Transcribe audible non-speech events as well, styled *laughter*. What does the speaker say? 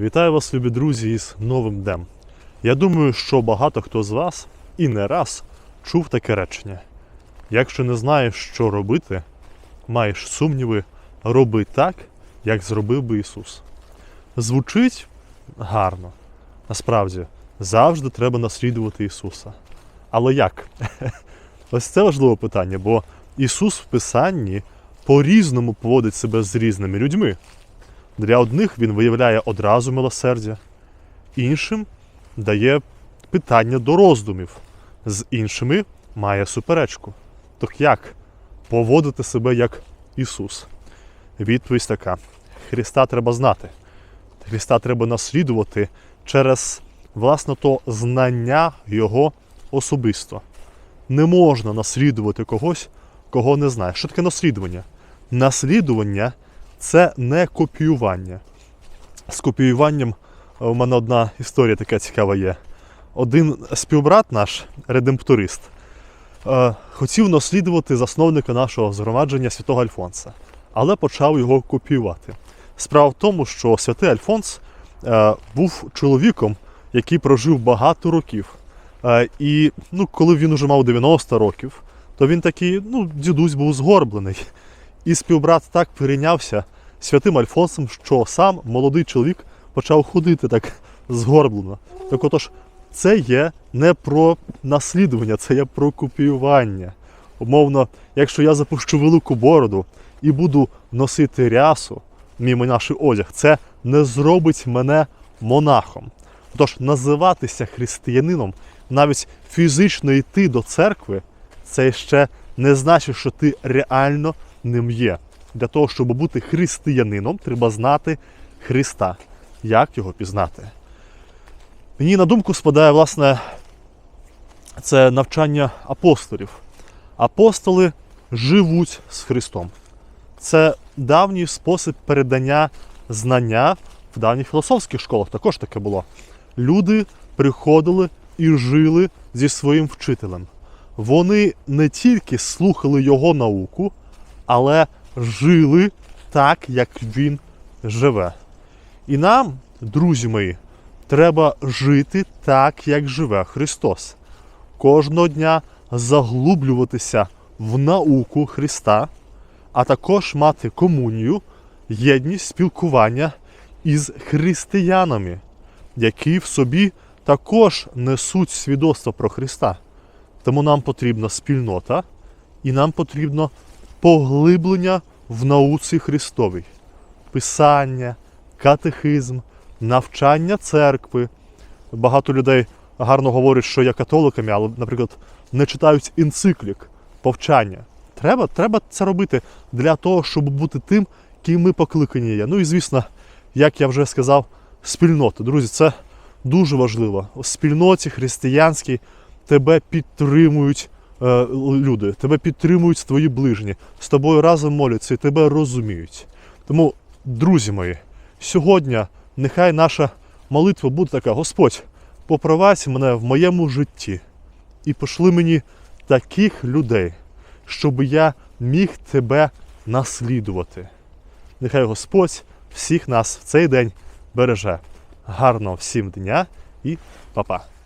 Вітаю вас, любі друзі, із новим днем. Я думаю, що багато хто з вас і не раз чув таке речення. Якщо не знаєш, що робити, маєш сумніви, роби так, як зробив би Ісус. Звучить гарно. Насправді, завжди треба наслідувати Ісуса. Але як? *laughs* Ось це важливе питання, бо Ісус в Писанні по-різному поводить себе з різними людьми. Для одних він виявляє одразу милосердя, іншим дає питання до роздумів, з іншими має суперечку. Так як поводити себе як Ісус? Відповідь така: Христа треба знати. Христа треба наслідувати через власне то знання Його особисто. Не можна наслідувати когось, кого не знаєш. Що таке наслідування? Наслідування це не копіювання. З копіюванням е, у мене одна історія така цікава є. Один співбрат наш, редемпторист, е, хотів наслідувати засновника нашого згромадження святого Альфонса, але почав його копіювати. Справа в тому, що святий Альфонс е, був чоловіком, який прожив багато років. І ну, коли він уже мав 90 років, то він такий, ну, дідусь був згорблений. І співбрат так перейнявся святим Альфонсом, що сам молодий чоловік почав ходити так згорблено. Так отож, це є не про наслідування, це є про копіювання. Умовно, якщо я запущу велику бороду і буду носити рясу, мій наш одяг, це не зробить мене монахом. Тож називатися християнином, навіть фізично йти до церкви, це ще не значить, що ти реально ним є. Для того, щоб бути християнином, треба знати Христа. Як його пізнати? Мені на думку спадає, власне, це навчання апостолів. Апостоли живуть з Христом. Це давній спосіб передання знання в давніх філософських школах. Також таке було. Люди приходили і жили зі своїм вчителем. Вони не тільки слухали його науку, але жили так, як він живе. І нам, друзі мої, треба жити так, як живе Христос. Кожного дня заглублюватися в науку Христа, а також мати комунію, єдність спілкування із християнами, які в собі також несуть свідоцтво про Христа. Тому нам потрібна спільнота і нам потрібно поглиблення в науці Христовій, писання, катехизм, навчання церкви. Багато людей гарно говорять, що є католиками, але, наприклад, не читають енциклік, повчання. Треба, треба це робити для того, щоб бути тим, ким ми покликані є. Ну і звісно, як я вже сказав, спільнота. Друзі, це дуже важливо. У спільноті християнській тебе підтримують е, люди, тебе підтримують твої ближні, з тобою разом моляться і тебе розуміють. Тому, друзі мої, сьогодні нехай наша молитва буде така: Господь, попровадь мене в моєму житті і пошли мені таких людей, щоб я міг тебе наслідувати. Нехай Господь всіх нас в цей день береже. Гарного всім дня і па-па!